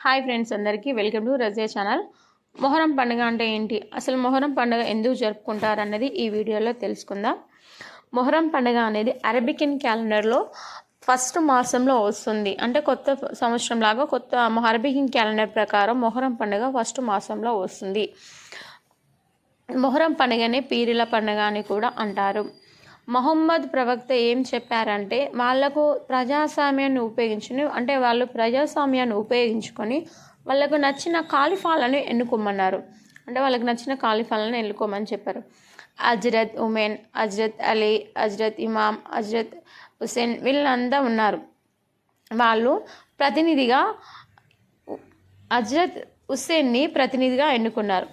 Hi friends అందరికీ welcome to Razia channel. Muharram పండుగ అంటే ఏంటి? అసలు మొహరం పండుగ ఎందుకు జరుపుకుంటారు అన్నది ఈ వీడియోలో తెలుసుకుందాం. మొహరం పండుగ అనేది అరబికన్ క్యాలెండర్లో ఫస్ట్ మాసంలో వస్తుంది. అంటే కొత్త సంవత్సరం లాగా కొత్త అరబికన్ క్యాలెండర్ ప్రకారం మొహరం పండుగ ఫస్ట్ మాసంలో వస్తుంది. మొహరం పండుగనే పీరిల పండుగ అని కూడా అంటారు. మహమ్మద్ ప్రవక్త ఏం చెప్పారంటే వాళ్ళకు ప్రజాస్వామ్యాన్ని ఉపయోగించుని అంటే వాళ్ళు ప్రజాస్వామ్యాన్ని ఉపయోగించుకొని వాళ్ళకు నచ్చిన కాలిఫాలను ఎన్నుకోమన్నారు. అంటే వాళ్ళకి నచ్చిన కాలిఫాలను ఎన్నుకోమని చెప్పారు. అజ్రత్ ఉమెన్ అజ్రత్ అలీ అజ్రత్ ఇమామ్ అజ్రత్ హుసేన్ వీళ్ళంతా ఉన్నారు. వాళ్ళు ప్రతినిధిగా అజ్రత్ హుస్సేన్ని ప్రతినిధిగా ఎన్నుకున్నారు.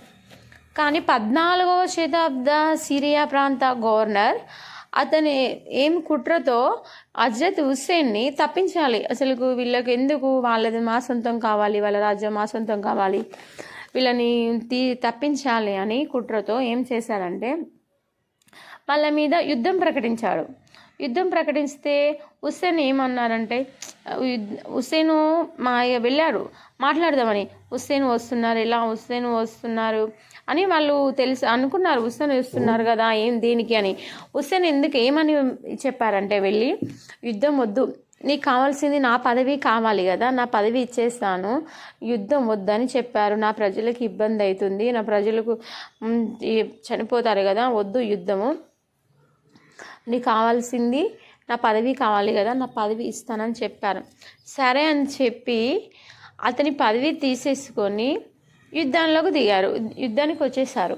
కానీ పద్నాలుగవ శతాబ్ద సిరియా ప్రాంత గవర్నర్ అతని ఏం కుట్రతో అజ్రత్ హుస్సేన్ని తప్పించాలి. అసలు వీళ్ళకి ఎందుకు వాళ్ళది మా సొంతం కావాలి వాళ్ళ రాజ్యం మా సొంతం కావాలి వీళ్ళని తీ తప్పించాలి అని కుట్రతో ఏం చేశారంటే వాళ్ళ మీద యుద్ధం ప్రకటించాడు. యుద్ధం ప్రకటిస్తే హుస్సేన్ ఏమన్నారంటే హుస్సేను మా వెళ్ళాడు మాట్లాడదామని. హుస్సేన్ వస్తున్నారు ఎలా హుస్సేన్ వస్తున్నారు అని వాళ్ళు తెలుసు అనుకున్నారు. హుస్సేన్ వస్తున్నారు కదా ఏం దేనికి అని. హుస్సేన్ ఎందుకు ఏమని చెప్పారంటే వెళ్ళి యుద్ధం వద్దు. నీకు కావాల్సింది నా పదవి కావాలి కదా నా పదవి ఇచ్చేస్తాను. యుద్ధం వద్దని చెప్పారు. నా ప్రజలకు ఇబ్బంది అవుతుంది. నా ప్రజలకు చనిపోతారు కదా వద్దు యుద్ధము. నీకు కావాల్సింది నా పదవి కావాలి కదా నా పదవి ఇస్తానని చెప్పారు. సరే అని చెప్పి అతని పదవి తీసేసుకొని యుద్ధంలోకి దిగారు. యుద్ధానికి వచ్చేసారు.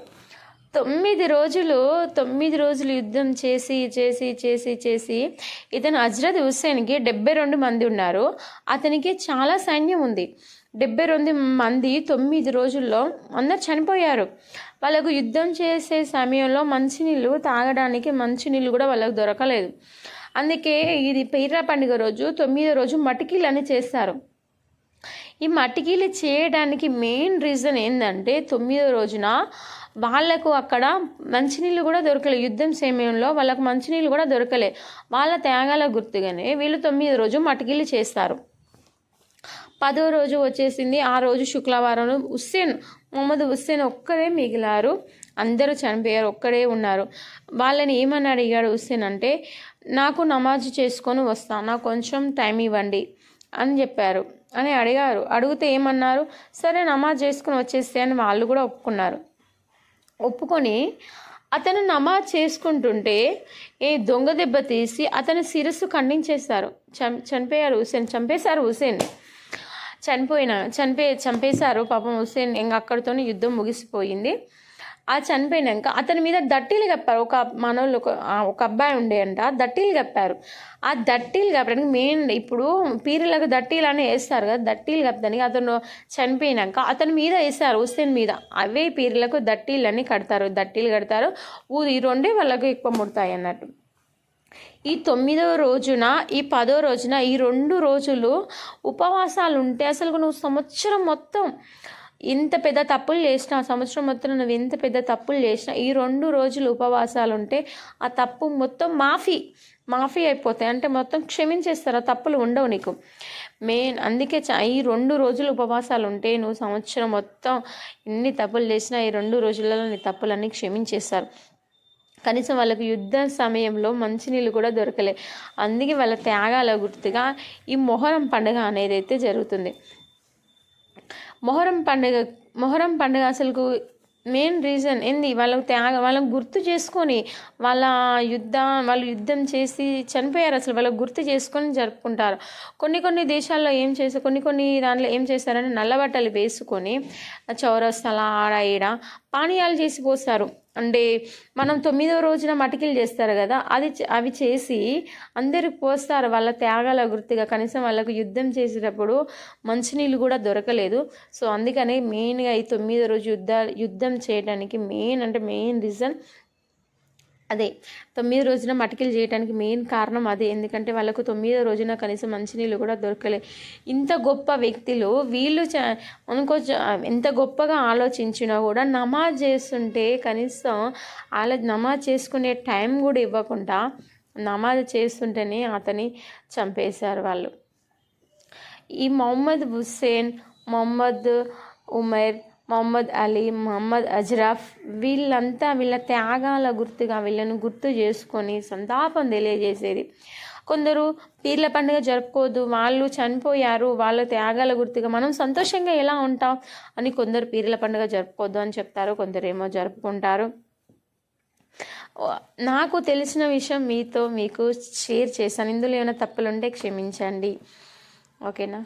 తొమ్మిది రోజులు తొమ్మిది రోజులు యుద్ధం చేసి చేసి చేసి చేసి ఇతను హజ్రత్ హుస్సేన్కి డెబ్బై రెండు మంది ఉన్నారు. అతనికి చాలా సైన్యం ఉంది. డెబ్బై రెండు మంది తొమ్మిది రోజుల్లో అందరు చనిపోయారు. వాళ్ళకు యుద్ధం చేసే సమయంలో మంచినీళ్ళు తాగడానికి మంచినీళ్ళు కూడా వాళ్ళకు దొరకలేదు. అందుకే ఇది పెయిరా పండుగ రోజు తొమ్మిదో రోజు మటికీలని చేస్తారు. ఈ మటికీలు చేయడానికి మెయిన్ రీజన్ ఏంటంటే తొమ్మిదో రోజున వాళ్ళకు అక్కడ మంచినీళ్ళు కూడా దొరకలే యుద్ధం సమయంలో వాళ్ళకు మంచినీళ్ళు కూడా దొరకలే వాళ్ళ త్యాగాల గుర్తుగానే వీళ్ళు తొమ్మిది రోజు మటికీలు చేస్తారు. పదో రోజు వచ్చేసింది. ఆ రోజు శుక్రవారం హుస్సేన్ మొహమ్మద్ హుస్సేన్ ఒక్కడే మిగిలారు. అందరూ చనిపోయారు ఒక్కడే ఉన్నారు. వాళ్ళని ఏమని అడిగాడు హుస్సేన్ అంటే నాకు నమాజ్ చేసుకొని వస్తాను నాకు కొంచెం టైం ఇవ్వండి అని చెప్పారు. అని అడిగారు. అడిగితే ఏమన్నారు? సరే నమాజ్ చేసుకుని వచ్చేస్తే అని వాళ్ళు కూడా ఒప్పుకున్నారు. ఒప్పుకొని అతను నమాజ్ చేసుకుంటుంటే ఏ దొంగ దెబ్బ తీసి అతని శిరస్సు ఖండించేస్తారు చం చనిపోయారు హుసేన్ చంపేశారు హుసేన్ చనిపోయిన చనిపే చంపేశారు. పాపం హుస్సేన్ ఇంక అక్కడితో యుద్ధం ముగిసిపోయింది. ఆ చనిపోయినాక అతని మీద దట్టీలు కప్పారు. ఒక మనోళ్ళు ఒక ఒక అబ్బాయి ఉండే అంట దట్టీలు కప్పారు. ఆ దట్టీలు కప్పడానికి మెయిన్ ఇప్పుడు పీరులకు దట్టీలు అని వేస్తారు కదా దట్టీలు కప్పడానికి అతను చనిపోయినాక అతని మీద వేస్తారు హుస్సేన్ మీద. అవే పీరులకు దట్టీలని కడతారు దట్టీలు కడతారు. ఊది ఈ రెండే వాళ్ళకు ఎక్కువ ముడతాయి అన్నట్టు. ఈ తొమ్మిదవ రోజున ఈ పదో రోజున ఈ రెండు రోజులు ఉపవాసాలు ఉంటే అసలు నువ్వు సంవత్సరం మొత్తం ఇంత పెద్ద తప్పులు చేసిన సంవత్సరం మొత్తం నువ్వు ఎంత పెద్ద తప్పులు చేసినా ఈ రెండు రోజులు ఉపవాసాలు ఉంటే ఆ తప్పు మొత్తం మాఫీ మాఫీ అయిపోతాయి. అంటే మొత్తం క్షమించేస్తారు ఆ తప్పులు ఉండవు నీకు. మెయిన్ అందుకే ఈ రెండు రోజులు ఉపవాసాలు ఉంటే నువ్వు సంవత్సరం మొత్తం ఎన్ని తప్పులు చేసినా ఈ రెండు రోజులలో నీ తప్పులన్నీ క్షమించేస్తారు. కనీసం వాళ్ళకు యుద్ధ సమయంలో మంచినీళ్ళు కూడా దొరకలే. అందుకే వాళ్ళ త్యాగాల గుర్తుగా ఈ మొహరం పండుగ అనేది అయితే జరుగుతుంది. మొహరం పండుగ మొహరం పండుగ అసలుకు మెయిన్ రీజన్ ఏంది? వాళ్ళకు త్యాగ వాళ్ళని గుర్తు చేసుకొని వాళ్ళ యుద్ధ వాళ్ళు యుద్ధం చేసి చనిపోయారు అసలు వాళ్ళకు గుర్తు చేసుకొని జరుపుకుంటారు. కొన్ని కొన్ని దేశాల్లో ఏం చేస్తారు కొన్ని కొన్ని దాంట్లో ఏం చేస్తారంటే నల్లబట్టలు వేసుకొని చౌరస్తల ఆడ ఈడ పానీయాలు చేసి పోస్తారు. అంటే మనం తొమ్మిదవ రోజున మటికలు చేస్తారు కదా అది అవి చేసి అందరికి పోస్తారు వాళ్ళ త్యాగాల గుర్తుగా. కనీసం వాళ్ళకు యుద్ధం చేసేటప్పుడు మంచినీళ్ళు కూడా దొరకలేదు. సో అందుకనే మెయిన్గా ఈ తొమ్మిదో రోజు యుద్ధ యుద్ధం చేయడానికి మెయిన్ అంటే మెయిన్ రీజన్ అదే తొమ్మిది రోజున మటికలు చేయడానికి మెయిన్ కారణం అదే. ఎందుకంటే వాళ్ళకు తొమ్మిదో రోజున కనీసం మంచినీళ్ళు కూడా దొరకలే. ఇంత గొప్ప వ్యక్తులు వీళ్ళు అనుకో ఎంత గొప్పగా ఆలోచించినా కూడా నమాజ్ చేస్తుంటే కనీసం అలా నమాజ్ చేసుకునే టైం కూడా ఇవ్వకుండా నమాజ్ చేస్తుంటేనే అతని చంపేశారు వాళ్ళు. ఈ మొహమ్మద్ హుస్సేన్ మొహమ్మద్ ఉమర్ మహమ్మద్ అలీ మహమ్మద్ అజ్రాఫ్ వీళ్ళంతా వీళ్ళ త్యాగాల గుర్తుగా వీళ్ళను గుర్తు చేసుకొని సంతాపం తెలియజేసేది. కొందరు పీర్ల పండుగ జరుపుకోవద్దు వాళ్ళు చనిపోయారు వాళ్ళ త్యాగాల గుర్తుగా మనం సంతోషంగా ఎలా ఉంటాం అని కొందరు పీర్ల పండుగ జరుపుకోవద్దు అని చెప్తారు కొందరు ఏమో జరుపుకుంటారు. నాకు తెలిసిన విషయం మీతో మీకు షేర్ చేశాను. ఇందులో ఏమైనా తప్పులుంటే క్షమించండి. ఓకేనా?